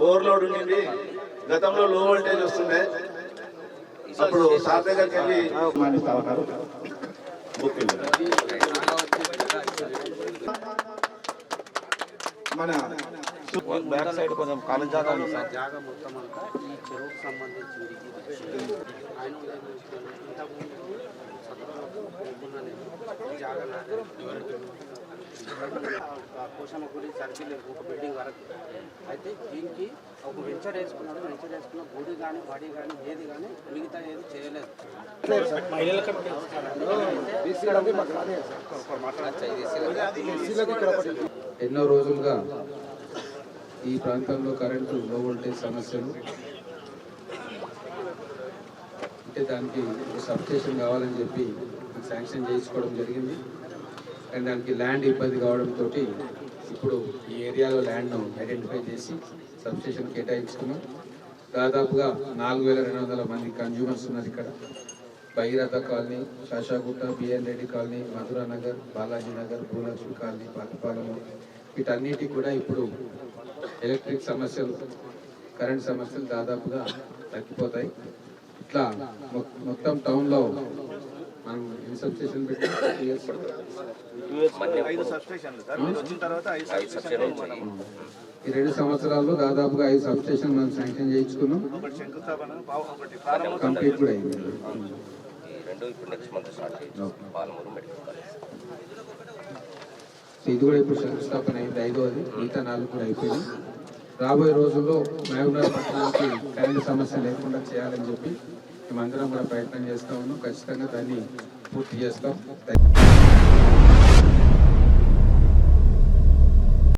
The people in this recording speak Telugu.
ఓవర్లోడ్ ఉండింది గతంలో లో వోల్టేజ్ వస్తుండే. అప్పుడు సార్ దగ్గరికి వెళ్ళి మన బ్యాక్ సైడ్ కొంచెం కాలేజ్ జాగా ఉంది సార్. జాగా మొత్తం అంతా ఈ చెరువుకు సంబంధించి విరిగి ఆయన జాగా గుడి సర్కిల్ ఒక బిల్డింగ్ వరకు అయితే దీనికి ఒక వెంచర్ వేసుకున్నాడు వెంచర్ వేసుకున్న గుడి కానీ బడి కానీ ఏది కానీ మిగతా ఏది చేయలేదు ఎన్నో రోజులుగా ఈ ప్రాంతంలో కరెంటు లో వోల్టేజ్ సమస్యలు. అంటే దానికి ఒక సబ్స్టేషన్ కావాలని చెప్పి శాంక్షన్ చేయించుకోవడం జరిగింది. కానీ దానికి ల్యాండ్ ఇబ్బంది కావడంతో ఇప్పుడు ఈ ఏరియాలో ల్యాండ్ను ఐడెంటిఫై చేసి సబ్స్టేషన్ కేటాయించుకున్నాం. దాదాపుగా నాలుగు వేల రెండు వందల మంది కన్జ్యూమర్స్ ఉన్నారు ఇక్కడ. Bhagiratha colony Shashagutta BN Reddy colony Madhura Nagar Balaji Nagar Bhulakshmi colony Patapalem వీటన్నిటికి కూడా ఇప్పుడు ఎలక్ట్రిక్ సమస్యలు కరెంట్ సమస్యలు దాదాపుగా తగ్గిపోతాయి. ఇట్లా మొత్తం టౌన్లో మనం ఎన్ని సబ్స్టేషన్ పెట్టి ఈ రెండు సంవత్సరాల్లో దాదాపుగా ఐదు సబ్స్టేషన్ మనం శాంక్షన్ చేయించుకున్నాం. కంప్లీట్ కూడా అయింది. రెండు ఇప్పుడు నెక్స్ట్ మంత్ స్టార్ట్ చేయొచ్చు పాలమూరు మెడికల్ కాలేజ్. ఇది కూడా ఇప్పుడు శంకుస్థాపన అయింది. ఐదోది మిగతా నాలుగు కూడా అయిపోయింది రాబోయే రోజుల్లో మహబూబ్నగర్ పట్టణానికి కరెంటు సమస్య లేకుండా చేయాలని చెప్పి మేమందరం కూడా ప్రయత్నం చేస్తా ఉన్నాం. ఖచ్చితంగా దాన్ని పూర్తి చేస్తాం.